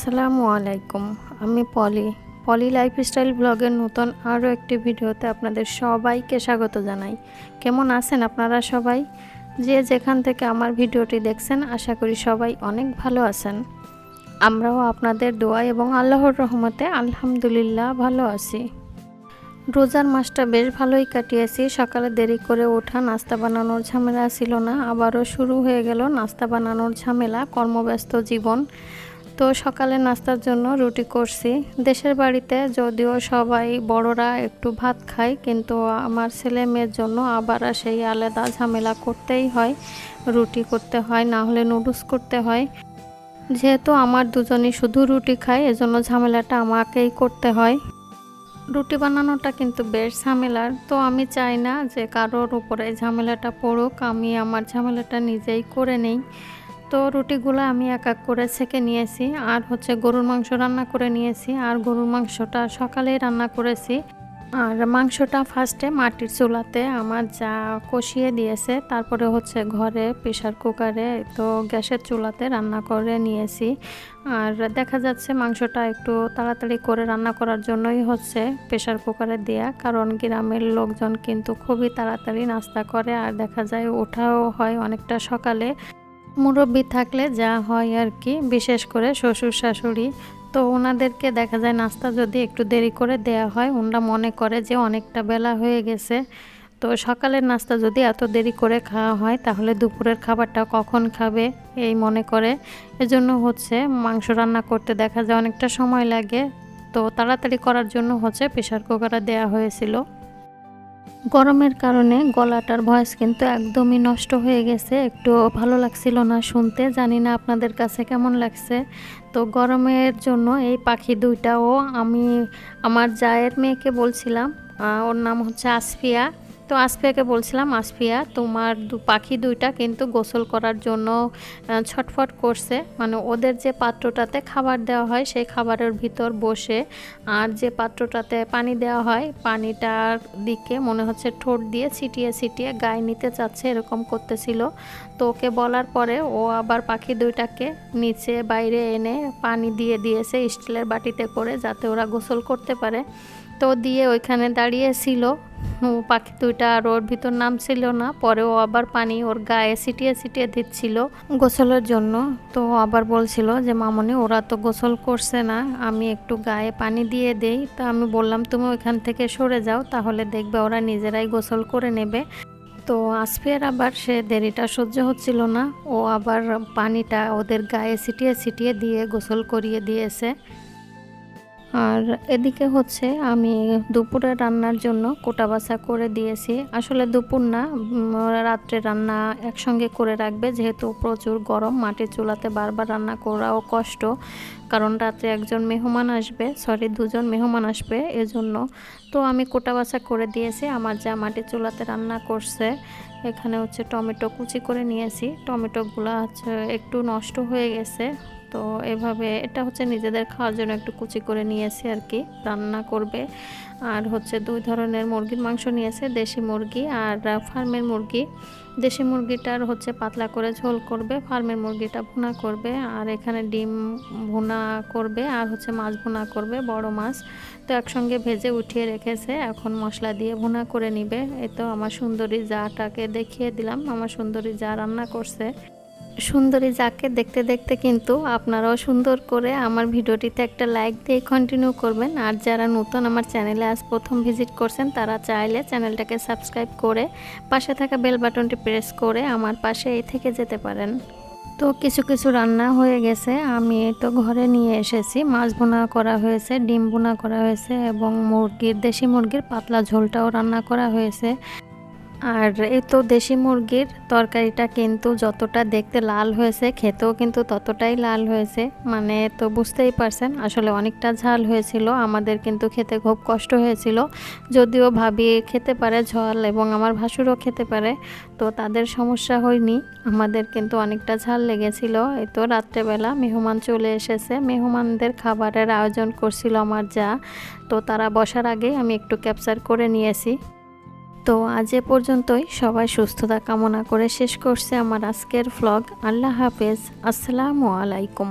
আসসালামু আলাইকুম। আমি পলি। পলি লাইফস্টাইল ব্লগের নতুন আরও একটি ভিডিওতে আপনাদের সবাইকে স্বাগত জানাই। কেমন আছেন আপনারা সবাই? যে যেখান থেকে আমার ভিডিওটি দেখছেন, আশা করি সবাই অনেক ভালো আছেন। আমরাও আপনাদের দোয়া এবং আল্লাহর রহমতে আলহামদুলিল্লাহ ভালো আছি। রোজার মাসটা বেশ ভালোই কাটিয়েছি। সকালে দেরি করে ওঠা, নাস্তা বানানোর ঝামেলা ছিল না। আবারও শুরু হয়ে গেল নাস্তা বানানোর ঝামেলা, কর্মব্যস্ত জীবন। তো সকালে নাস্তার জন্য রুটি করছি। দেশের বাড়িতে যদিও সবাই বড়রা একটু ভাত খায়, কিন্তু আমার ছেলে মেয়ের জন্য আবার সেই আলাদা ঝামেলা করতেই হয়। রুটি করতে হয়, না হলে নুডলস করতে হয়। যেহেতু আমার দুজনই শুধু রুটি খায়, এজন্য ঝামেলাটা আমাকেই করতে হয়। রুটি বানানোটা কিন্তু বেশ ঝামেলার। তো আমি চাই না যে কারোর উপরে ঝামেলাটা পড়ুক, আমি আমার ঝামেলাটা নিজেই করে নেই। তো রুটিগুলো আমি এক এক করে ছেঁকে নিয়েছি। আর হচ্ছে গরুর মাংস রান্না করে নিয়েছি। আর গরুর মাংসটা সকালেই রান্না করেছি। আর মাংসটা ফার্স্টে মাটির চুলাতে আমার যা কষিয়ে দিয়েছে, তারপরে হচ্ছে ঘরে প্রেশার কুকারে তো গ্যাসের চুলাতে রান্না করে নিয়েছি। আর দেখা যাচ্ছে মাংসটা একটু তাড়াতাড়ি করে রান্না করার জন্যই হচ্ছে প্রেশার কুকারে দেয়া। কারণ গ্রামের লোকজন কিন্তু খুবই তাড়াতাড়ি নাস্তা করে। আর দেখা যায় ওঠাও হয় অনেকটা সকালে। মুরব্বী থাকলে যা হয় আর কি, বিশেষ করে শ্বশুর, শাশুড়ি। তো ওনাদেরকে দেখা যায় নাস্তা যদি একটু দেরি করে দেয়া হয়, ওনারা মনে করে যে অনেকটা বেলা হয়ে গেছে। তো সকালের নাস্তা যদি এত দেরি করে খাওয়া হয়, তাহলে দুপুরের খাবারটা কখন খাবে এই মনে করে। এজন্য হচ্ছে মাংস রান্না করতে দেখা যায় অনেকটা সময় লাগে। তো তাড়াতাড়ি করার জন্য হচ্ছে প্রেশার কুকারে দেওয়া হয়েছিল। গরমের কারণে গলাটার ভয়েস কিন্তু একদমই নষ্ট হয়ে গেছে। একটু ভালো লাগছিল না শুনতে, জানি না আপনাদের কাছে কেমন লাগছে। তো গরমের জন্য এই পাখি দুইটাও আমি, আমার জায়ের মেয়েকে বলছিলাম ওর নাম হচ্ছে আসফিয়া। তো আসফিয়াকে বলছিলাম, আসফিয়া, তোমার দু, পাখি দুইটা কিন্তু গোসল করার জন্য ছটফট করছে। মানে ওদের যে পাত্রটাতে খাবার দেওয়া হয়, সেই খাবারের ভিতর বসে আর যে পাত্রটাতে পানি দেওয়া হয়, পানিটার দিকে মনে হচ্ছে ঠোঁট দিয়ে ছিটিয়ে ছিটিয়ে গায়ে নিতে চাচ্ছে, এরকম করতেছিল। তো ওকে বলার পরে ও আবার পাখি দুইটাকে নিচে, বাইরে এনে পানি দিয়ে দিয়েছে, স্টিলের বাটিতে করে যাতে ওরা গোসল করতে পারে। তো দিয়ে ওইখানে দাঁড়িয়েছিল পাখি দুইটা আর ওর ভিতর নাম ছিল না। পরে ও আবার পানি ওর গায়ে ছিটিয়ে ছিটিয়ে দিচ্ছিল গোসলের জন্য। তো আবার বলছিল যে, মামনি, ওরা তো গোসল করছে না। আমি একটু গায়ে পানি দিয়ে দেই। তো আমি বললাম, তুমি ওইখান থেকে সরে যাও, তাহলে দেখবে ওরা নিজেরাই গোসল করে নেবে। তো আসফিয়ার আবার সে দেরিটা সহ্য হচ্ছিল না। ও আবার পানিটা ওদের গায়ে ছিটিয়ে ছিটিয়ে দিয়ে গোসল করিয়ে দিয়েছে। আর এদিকে হচ্ছে আমি দুপুরে রান্নার জন্য কোটা বাছা করে দিয়েছি। আসলে দুপুর না রাত্রে রান্না একসঙ্গে করে রাখবে, যেহেতু প্রচুর গরম, মাটির চুলাতে বারবার রান্না করাও কষ্ট। কারণ রাত্রে একজন মেহমান আসবে, সরি, দুজন মেহমান আসবে এজন্য। তো আমি কোটা বাছা করে দিয়েছি, আমার যা মাটির চুলাতে রান্না করছে, এখানে হচ্ছে টমেটো কুচি করে নিয়েছি। টমেটোগুলো হচ্ছে একটু নষ্ট হয়ে গেছে তো এভাবে এটা হচ্ছে নিজেদের খাওয়ার জন্য একটু কুচি করে নিয়েছি আর কি। রান্না করবে। আর হচ্ছে দুই ধরনের মুরগির মাংস নিয়েছে, দেশি মুরগি আর ফার্মের মুরগি। দেশি মুরগিটার হচ্ছে পাতলা করে ঝোল করবে, ফার্মের মুরগিটা ভুনা করবে আর এখানে ডিম ভুনা করবে আর হচ্ছে মাছ ভুনা করবে, বড় মাছ। তো একসঙ্গে ভেজে উঠিয়ে রেখেছে, এখন মশলা দিয়ে ভুনা করে নিবে। এই তো আমার সুন্দরী জাটাকে দেখিয়ে দিলাম, আমার সুন্দরী যা রান্না করছে। সুন্দরী যাকে দেখতে দেখতে কিন্তু আপনারাও সুন্দর করে আমার ভিডিওটিতে একটা লাইক দিয়ে কন্টিনিউ করবেন। আর যারা নতুন আমার চ্যানেলে আজ প্রথম ভিজিট করছেন, তারা চাইলে চ্যানেলটাকে সাবস্ক্রাইব করে পাশে থাকা বেল বাটনটি প্রেস করে আমার পাশে এই থেকে যেতে পারেন। তো কিছু কিছু রান্না হয়ে গেছে। আমি তো ঘরে নিয়ে এসেছি। মাছ বোনা করা হয়েছে, ডিম বোনা করা হয়েছে এবং মুরগির, দেশি মুরগির পাতলা ঝোলটাও রান্না করা হয়েছে। আর এই তো দেশি মুরগির তরকারিটা কিন্তু যতটা দেখতে লাল হয়েছে, খেতেও কিন্তু ততটাই লাল হয়েছে। মানে তো বুঝতেই পারছেন, আসলে অনেকটা ঝাল হয়েছিল, আমাদের কিন্তু খেতে খুব কষ্ট হয়েছিল। যদিও ভাবি খেতে পারে ঝাল এবং আমার ভাসুরও খেতে পারে, তো তাদের সমস্যা হয়নি। আমাদের কিন্তু অনেকটা ঝাল লেগেছিল। এই তো রাত্রেবেলা মেহমান চলে এসেছে। মেহমানদের খাবারের আয়োজন করছিল আমার যা, তো তারা বসার আগে আমি একটু ক্যাপচার করে নিয়েছি। তো আজ এ পর্যন্তই। সবাই সুস্থতা কামনা করে শেষ করছে আমার আজকের ফ্লগ আল্লাহ হাফেজ। আসসালামু আলাইকুম।